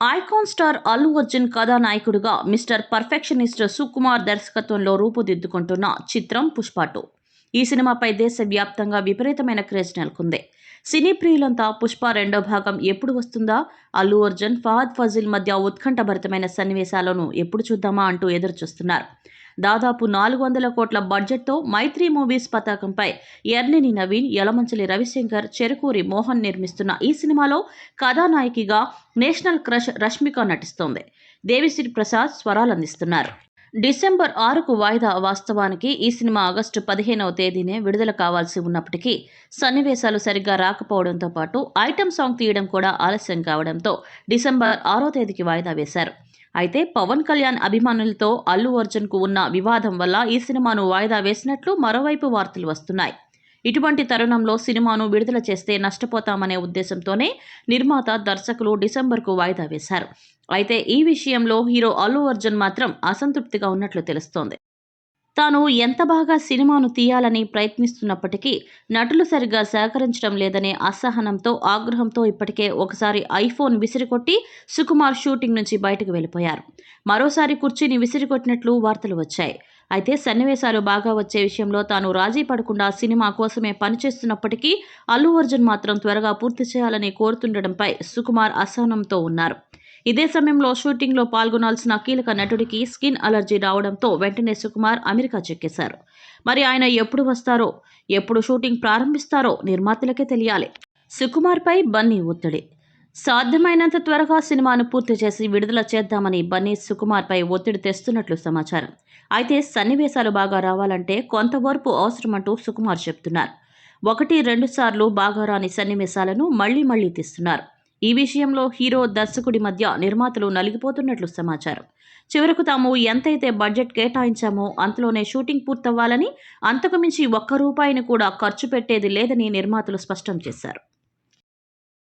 Icon star Allu Arjun కథానాయకుడిగా mister perfectionist Sukumar దర్శకత్వంలో రూపుదిద్దుకుంటున్న చిత్రం పుష్ప టూ. ఈ సినిమాపై దేశవ్యాప్తంగా విపరీతమైన క్రేజ్ నెలకొంది. సినీ ప్రియులంతా పుష్ప రెండో భాగం ఎప్పుడు వస్తుందా? అల్లు అర్జున్ ఫహద్ ఫజిల్ మధ్య ఉత్కంఠభరితమైన సన్నివేశాలను ఎప్పుడు చూద్దామా అంటూ ఎదురుచూస్తున్నారు. దాదాపు నాలుగు వందల కోట్ల బడ్జెట్తో మైత్రి మూవీస్ పతాకంపై ఎర్నిని నవీన్ యలమంచలి రవిశంకర్ చెరుకూరి మోహన్ నిర్మిస్తున్న ఈ సినిమాలో కథానాయకిగా నేషనల్ క్రష్ రష్మిక నటిస్తోంది. దేవిశ్రీ ప్రసాద్ స్వరాలందిస్తున్నారు. డిసెంబర్ ఆరుకు వాయిదా వాస్తవానికి ఈ సినిమా ఆగస్టు పదిహేనవ తేదీనే విడుదల కావాల్సి ఉన్నప్పటికీ సన్నివేశాలు సరిగ్గా రాకపోవడంతో పాటు ఐటెం సాంగ్ తీయడం కూడా ఆలస్యం కావడంతో డిసెంబర్ ఆరో తేదీకి వాయిదా వేశారు. అయితే పవన్ కళ్యాణ్ అభిమానులతో అల్లు అర్జున్కు ఉన్న వివాదం వల్ల ఈ సినిమాను వాయిదా వేసినట్లు మరోవైపు వార్తలు వస్తున్నాయి. ఇటువంటి తరుణంలో సినిమాను విడుదల చేస్తే నష్టపోతామనే ఉద్దేశంతోనే నిర్మాత దర్శకులు డిసెంబర్కు వాయిదా వేశారు. అయితే ఈ విషయంలో హీరో అల్లు అర్జున్ మాత్రం అసంతృప్తిగా ఉన్నట్లు తెలుస్తోంది. తాను ఎంత బాగా సినిమాను తీయాలని ప్రయత్నిస్తున్నప్పటికీ నటులు సరిగ్గా సహకరించడం లేదనే అసహనంతో ఆగ్రహంతో ఇప్పటికే ఒకసారి ఐఫోన్ విసిరికొట్టి సుకుమార్ షూటింగ్ నుంచి బయటకు వెళ్ళిపోయారు. మరోసారి కుర్చీని విసిరికొట్టినట్లు వార్తలు వచ్చాయి. అయితే సన్నివేశాలు బాగా వచ్చే విషయంలో తాను రాజీ పడకుండా సినిమా కోసమే పనిచేస్తున్నప్పటికీ అల్లు అర్జున్ మాత్రం త్వరగా పూర్తి చేయాలని కోరుతుండటంపై సుకుమార్ అసహనంతో ఉన్నారు. ఇదే సమయంలో షూటింగ్లో పాల్గొనాల్సిన కీలక నటుడికి స్కిన్ అలర్జీ రావడంతో వెంటనే సుకుమార్ అమెరికా చెక్కేశారు. మరి ఆయన ఎప్పుడు వస్తారో ఎప్పుడు షూటింగ్ ప్రారంభిస్తారో నిర్మాతలకే తెలియాలి. సుకుమార్పై బన్నీ ఒత్తిడి. సాధ్యమైనంత త్వరగా సినిమాను పూర్తి చేసి విడుదల చేద్దామని బన్నీ సుకుమార్పై ఒత్తిడి తెస్తున్నట్లు సమాచారం. అయితే సన్నివేశాలు బాగా రావాలంటే కొంత అవసరమంటూ సుకుమార్ చెప్తున్నారు. ఒకటి రెండు సార్లు బాగా రాని సన్నివేశాలను మళ్ళీ మళ్ళీ తీస్తున్నారు. ఈ విషయంలో హీరో దర్శకుడి మధ్య నిర్మాతలు నలిగిపోతున్నట్లు సమాచారం. చివరకు తాము ఎంతైతే బడ్జెట్ కేటాయించామో అంతలోనే షూటింగ్ పూర్తవ్వాలని అంతకుమించి ఒక్క రూపాయిని కూడా ఖర్చు పెట్టేది లేదని నిర్మాతలు స్పష్టం చేశారు.